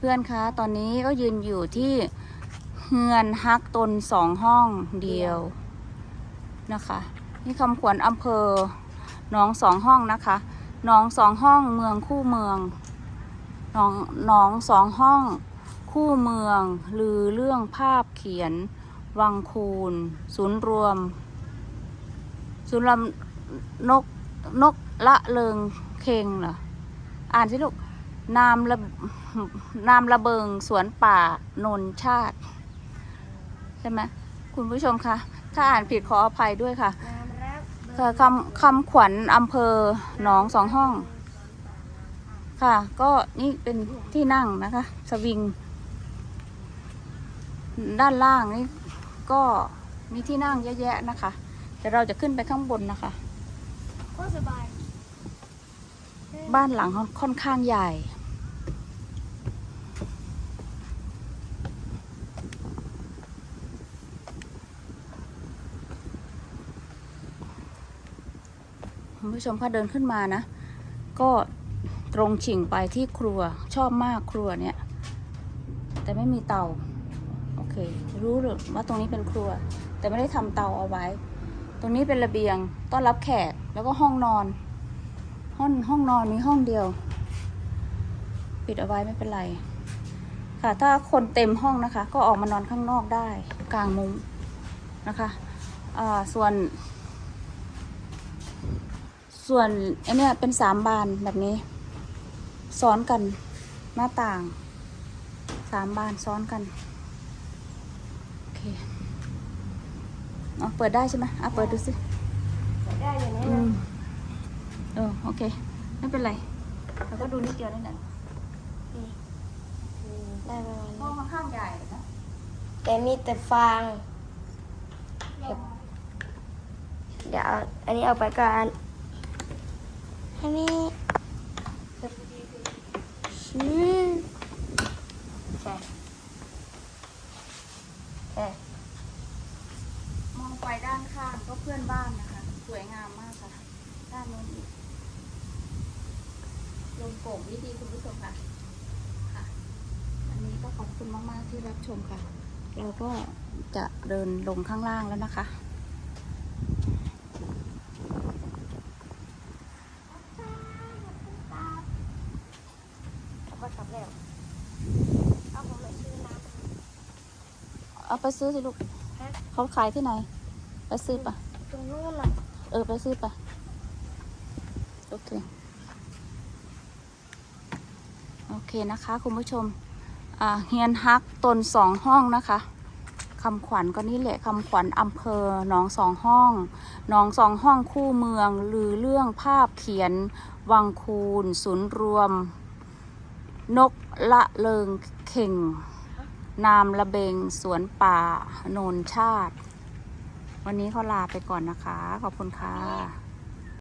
เพื่อนๆคะ ตอนนี้ก็ยืนอยู่ที่เฮือนฮักตนสองห้องเดียวนะคะ นี่คำขวัญอำเภอหนองสองห้องนะคะหนองสองห้องเมืองคู่เมืองหนองหนองสองห้องคู่เมือง ลือเรื่องภาพเขียน วังคูนศูนย์รวม ศูนย์รวมนกนกละเริงเคงเหรอ อ่านสิลูก นามระนามระเบิงสวนป่านนชาติ ใช่ไหมคุณผู้ชมคะถ้าอ่านผิดขออภัยด้วยค่ะน้ำรักค่ะคำคำขวัญอำเภอหนองสองห้อง ค่ะ ก็นี่เป็นที่นั่งนะคะ สวิง ด้านล่างนี่ก็มีที่นั่งเยอะแยะนะคะเดี๋ยวเราจะขึ้นไปข้างบนนะคะก็สบาย บ้านหลังค่อนข้างใหญ่ คุณผู้ชมคะเดินขึ้นมานะ ก็ตรงฉิ่งไปที่ครัวชอบมากครัวเนี่ย แต่ไม่มีเตา โอเค รู้หรือว่าตรงนี้เป็นครัว แต่ไม่ได้ทำเตาเอาไว้ ตรงนี้เป็นระเบียงต้อนรับแขกแล้วก็ห้องนอน ห้องห้องนอนมีห้องเดียว ปิดเอาไว้ไม่เป็นไร ค่ะ ถ้าคนเต็มห้องนะคะ ก็ออกมานอนข้างนอกได้ กลางมุ้งนะคะอ่าส่วน ส่วนอันเนี้ยเป็นสามบานแบบนี้ ซ้อนกันหน้าต่างสามบานซ้อนกันโอเคเอาเปิดได้ใช่ไหมอะเปิดดูสิได้อยู่นี่อืมเออโอเค ไม่เป็นไรเราก็ดูนิดเดียวนั่นแหละได้ประมาณห้อนี้งค่อนข้างใหญ่นะแต่มีแต่ฟาง เดี๋ยวเอาอันนี้เอาไปก่อน อันนี้อืมใช่เอมองไปด้านข้างก็เพื่อนบ้านนะคะ สวยงามมากค่ะ ด้านโน้นอีกลงโป่งวิดีคุณผู้ชมค่ะค่ะอันนี้ก็ขอบคุณมาก ๆ ที่รับชมค่ะ เราก็จะเดินลงข้างล่างแล้วนะคะ เอาไปกลับแล้วเอาผมไปซื้อน้ เอาไปซื้อสิลูกำฮะเขาขายที่ไหน ไปซื้อปะตรงนู้นน่ะเออไปซื้อปะโอเค โอเคนะคะ คุณผู้ชม อ่าเฮียนฮักตนสองห้องนะคะคำขวัญก็นี่แหละคำขวัญอำเภอหนองสองห้องหนองสองห้องคู่เมืองลือเรื่องภาพเขียน วังคูน ศูนย์รวม นกละเริงเข่ง นามระเบงสวนป่าโนนชาติ วันนี้เขาลาไปก่อนนะคะ ขอบคุณค่ะ